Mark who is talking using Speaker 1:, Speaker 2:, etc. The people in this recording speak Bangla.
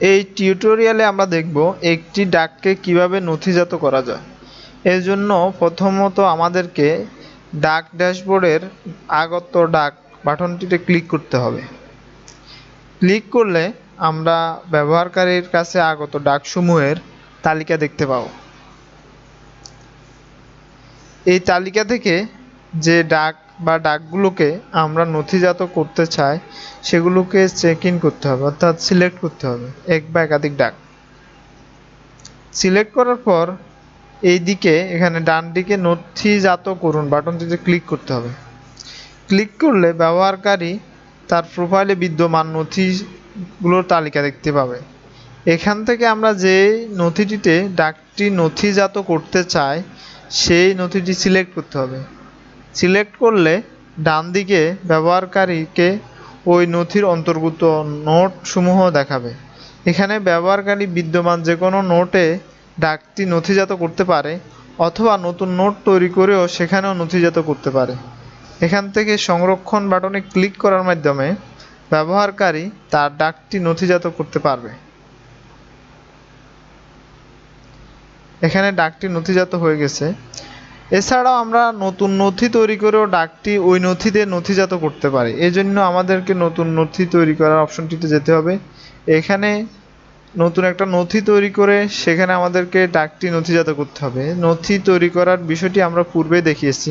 Speaker 1: এই টিউটোরিয়ালে আমরা দেখব একটি ডাককে কীভাবে নথিজাত করা যায়। এর জন্য প্রথমত আমাদেরকে ডাক ড্যাশবোর্ডের আগত ডাক বাটনটিতে ক্লিক করতে হবে। ক্লিক করলে আমরা ব্যবহারকারীর কাছে আগত ডাকসমূহের তালিকা দেখতে পাবো। এই তালিকা থেকে যে ডাক বা ডাকগুলোকে আমরা নথিজাত করতে চাই, সেগুলোকে চেক ইন করতে হবে, অর্থাৎ সিলেক্ট করতে হবে, এক বা একাধিক ডাক। সিলেক্ট করার পর এই দিকে এখানে ডান দিকে নথিজাত করুন বাটনটিতে ক্লিক করতে হবে। ক্লিক করলে ব্যবহারকারী তার প্রোফাইলে বিদ্যমান নথিগুলোর তালিকা দেখতে পাবে। এখান থেকে আমরা যে নথিটিতে ডাকটি নথিজাত করতে চাই, সেই নথিটি সিলেক্ট করতে হবে। সিলেক্ট করলে ডান দিকে ব্যবহারকারীকে ওই নথির অন্তর্ভুক্ত নোটসমূহ দেখাবে। এখানে ব্যবহারকারী বিদ্যমান যে কোনো নোটে ডাকটি নথিজাত করতে পারে অথবা নতুন নোট তৈরি করেও সেখানেও নথিজাত করতে পারে। এখান থেকে সংরক্ষণ বাটনে ক্লিক করার মাধ্যমে ব্যবহারকারী তার ডাকটি নথিজাত করতে পারবে। এখানে ডাকটি নথিজাত হয়ে গেছে। এছাড়াও আমরা নতুন নথি তৈরি করেও ডাকটি ওই নথিতে নথিজাত করতে পারি। এই জন্য আমাদেরকে নতুন নথি তৈরি করার অপশনটিতে যেতে হবে। এখানে নতুন একটা নথি তৈরি করে সেখানে আমাদেরকে ডাকটি নথিজাত করতে হবে। নথি তৈরি করার বিষয়টি আমরা পূর্বে দেখিয়েছি।